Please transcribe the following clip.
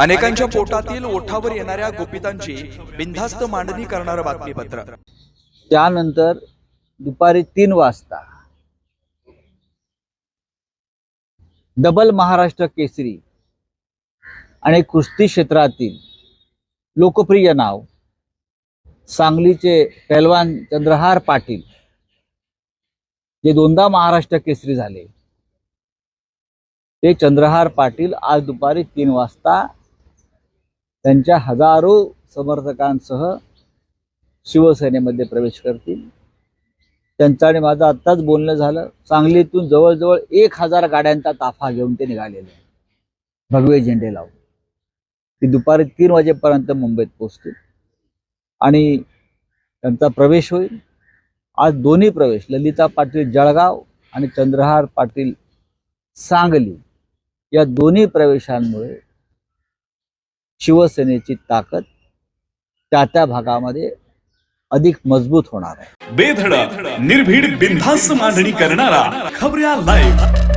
अनेकांच्या पोटातील ओठावर येणाऱ्या गुपितांची बिनधास्त मांडणी करणारं बातमीपत्र. त्यानंतर दुपारी तीन वाजता डबल महाराष्ट्र केसरी आणि कुस्ती क्षेत्रातील लोकप्रिय नाव सांगलीचे पैलवान चंद्रहार पाटील जे दोनदा महाराष्ट्र केसरी झाले. ते चंद्रहार पाटील आज दुपारी तीन वाजता त्यांच्या हजारो समर्थकांसह शिवसेनेमध्ये प्रवेश करतील. त्यांचं आणि माझं आत्ताच बोलणं झालं. सांगलीतून जवळजवळ एक हजार गाड्यांचा ताफा घेऊन ते निघालेले. भगवे झेंडे लावून. ती दुपारी तीन वाजेपर्यंत मुंबईत पोहोचतील. आणि त्यांचा प्रवेश होईल. आज दोन्ही प्रवेश ललिता पाटील जळगाव आणि चंद्रहार पाटील सांगली या दोन्ही प्रवेशांमुळे शिवसेनेची ताकद त्या त्या भागामध्ये अधिक मजबूत होणार आहे. बेधडक निर्भीड बिनधास्त मांडणी करणारा खबऱ्या लाईव्ह